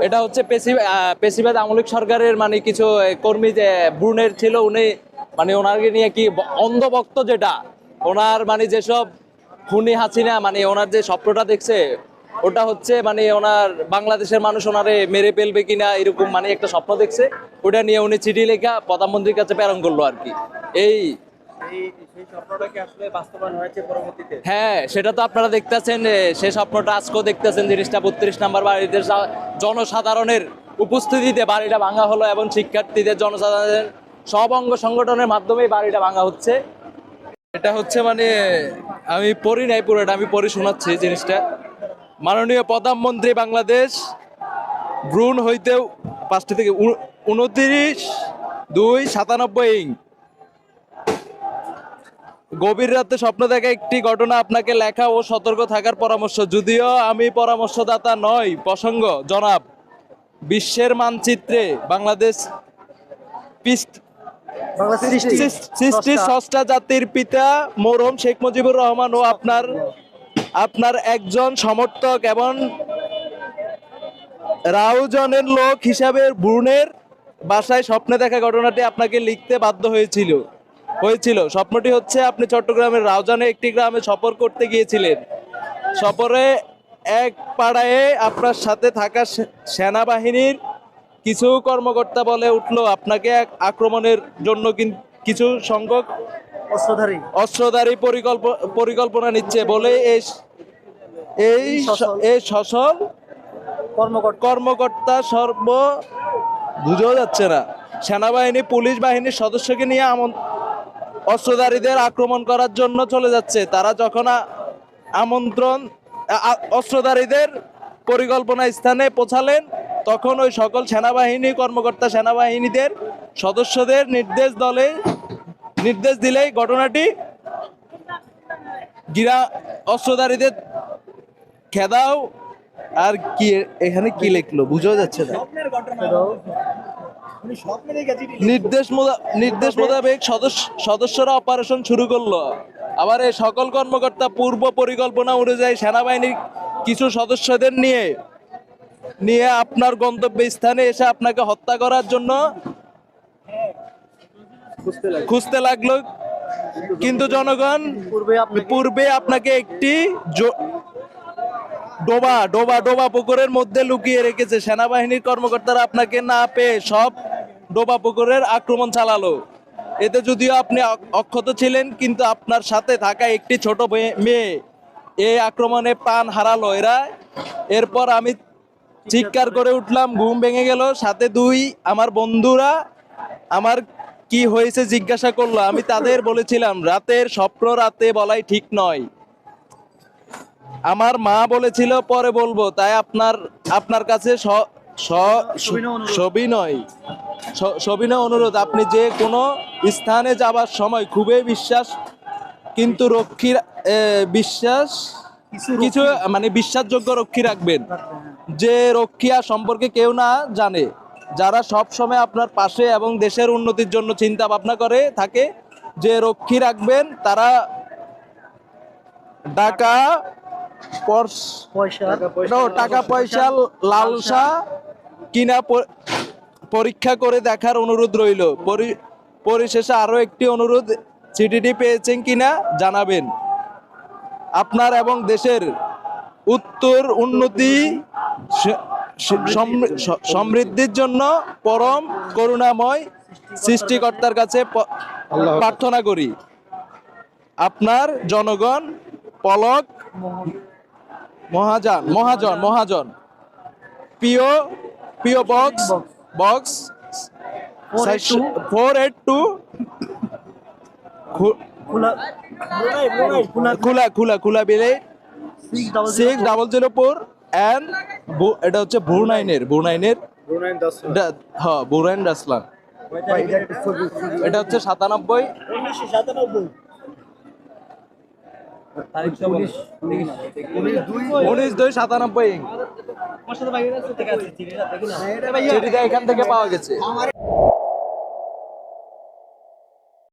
এটা হচ্ছে পেশি- পেশিবাদ আমলিক সরকারের মানে কিছু কর্মী যে ব্রুনের ছিল, উনি মানে ওনাকে নিয়ে কি অন্ধভক্ত যেটা, ওনার মানে যেসব খুনি হাসিনা মানে ওনার যে স্বপ্নটা দেখছে, ওটা হচ্ছে মানে ওনার বাংলাদেশের মানুষ ওনারে মেরে ফেলবে কিনা, এরকম মানে একটা স্বপ্ন দেখছে, ওটা নিয়ে উনি চিঠি লেখা প্রধানমন্ত্রীর কাছে প্রেরণ করল আর কি। এই হ্যাঁ সেটা তো আপনারা দেখতেছেন সে স্বপ্নটা আজকেও দেখতেছেন, জিনিসটা বত্রিশ নাম্বার বাড়িতে জনসাধারণের উপস্থিতিতে বাড়িটা ভাঙা হলো এবং শিক্ষার্থীদের, জনসাধারণের সব অঙ্গ সংগঠনের মাধ্যমে বাড়িটা ভাঙা হচ্ছে। এটা হচ্ছে মানে আমি পড়ি নাই পুরোটা, আমি পড়ি শোনাচ্ছি জিনিসটা। মাননীয় প্রধানমন্ত্রী বাংলাদেশ, ভ্রূণ হইতে পাঁচটি থেকে উনত্রিশ দুই, সাতানব্বই ইং। গভীর রাতে স্বপ্ন দেখা একটি ঘটনা আপনাকে লেখা ও সতর্ক থাকার পরামর্শ। যদিও আমি পরামর্শদাতা নই প্রসঙ্গ জনাব বিশ্বের মানচিত্রে বাংলাদেশ সৃষ্টি ষষ্ঠা জাতির পিতা মরহম শেখ মুজিবুর রহমান ও আপনার আপনার একজন সমর্থক এবং রাউজনের লোক হিসাবে ভ্রূণের বাসায় স্বপ্নে দেখা ঘটনাটি আপনাকে লিখতে বাধ্য হয়েছিল। হয়েছিল। স্বপ্নটি হচ্ছে আপনি চট্টগ্রামের রাউজানে একটি গ্রামে সফর করতে গিয়েছিলেন। সফরে এক পাড়ায় আপনার সাথে থাকা সেনাবাহিনীর কিছু কর্মকর্তা বলে উঠল আপনাকে এক আক্রমণের জন্য কিছু সংখ্যক অস্ত্রধারী। অস্ত্রধারী পরিকল্প- পরিকল্পনা নিচ্ছে। বলে এই এই। এই সচল কর্মকর্তা। কর্মকর্তা সর্ব বুঝাও যাচ্ছে না। সেনাবাহিনী পুলিশ বাহিনীর সদস্যকে নিয়ে আমন অস্ত্রধারীদের আক্রমণ করার জন্য চলে যাচ্ছে। তারা যখন আমন্ত্রণ অস্ত্রধারীদের পরিকল্পনা স্থানে পৌঁছালেন, তখন ওই সকল সেনাবাহিনী, কর্মকর্তা সেনাবাহিনীদের সদস্যদের নির্দেশ দলে, নির্দেশ দিলেই ঘটনাটি গিরা অস্ত্রধারীদের খেদাও। আর কি এখানে কি লিখলো? বুঝাও যাচ্ছে না। নির্দেশ নির্দেশ মোতাবেক সদস্যরা অপারেশন শুরু করল। আবার এই সকল কর্মকর্তা পূর্ব পরিকল্পনা অনুযায়ী সেনাবাহিনীর কিছু সদস্যদের নিয়ে নিয়ে আপনার গন্তব্য স্থানে এসে আপনাকে হত্যা করার জন্য খুঁজতে লাগল। কিন্তু জনগণ পূর্বে পূর্বে আপনাকে একটি ডোবা ডোবা ডোবা পুকুরের মধ্যে লুকিয়ে রেখেছে। সেনাবাহিনীর কর্মকর্তারা আপনাকে না পেয়ে সব ডোবা পুকুরের আক্রমণ চালালো। এতে যদিও আপনি অক্ষত ছিলেন, কিন্তু আপনার সাথে থাকা একটি ছোট মেয়ে- এই আক্রমণে প্রাণ হারালো এরা। এরপর আমি চিৎকার করে উঠলাম, ঘুম ভেঙে গেল। সাথে দুই, আমার বন্ধুরা আমার কি হয়েছে জিজ্ঞাসা করল। আমি তাদের বলেছিলাম, রাতের স্বপ্ন রাতে বলাই ঠিক নয়। আমার মা বলেছিল, পরে বলব। তাই আপনার আপনার কাছে সবিনয় অনুরোধ। সবিনয়। অনুরোধ আপনি যে কোনো স্থানে যাবার সময় খুবই বিশ্বাস কিন্তু রক্ষী এ, বিশ্বাস কিছু মানে বিশ্বাসযোগ্য রক্ষী রাখবেন। যে রক্ষী আর সম্পর্কে কেউ না জানে যারা সব সময় আপনার পাশে এবং দেশের উন্নতির জন্য চিন্তা ভাবনা করে থাকে যে রক্ষী রাখবেন তারা টাকা পয়সা। টাকা পয়সা লালসা কিনা পরীক্ষা করে দেখার অনুরোধ রইল। পরি- পরিশেষে আরও একটি অনুরোধ চিঠিটি পেয়েছেন কিনা জানাবেন। আপনার এবং দেশের উত্তর উন্নতি সমৃদ্ধির জন্য পরম করুণাময় সৃষ্টিকর্তার কাছে প্রার্থনা করি। আপনার জনগণ Palak Mahajan Mahajan Mahajan P O box box four eight two খোলা খোলা খোলা বিলে six double zero four and এটা হচ্ছে ভুরনাইনের ভুরনাইনের হ্যাঁ ভুরাইন রাসলান এটা হচ্ছে সাতানব্বই। উনিশ দুই সাতানব্বই। চিঠিটা এখান থেকে পাওয়া গেছে।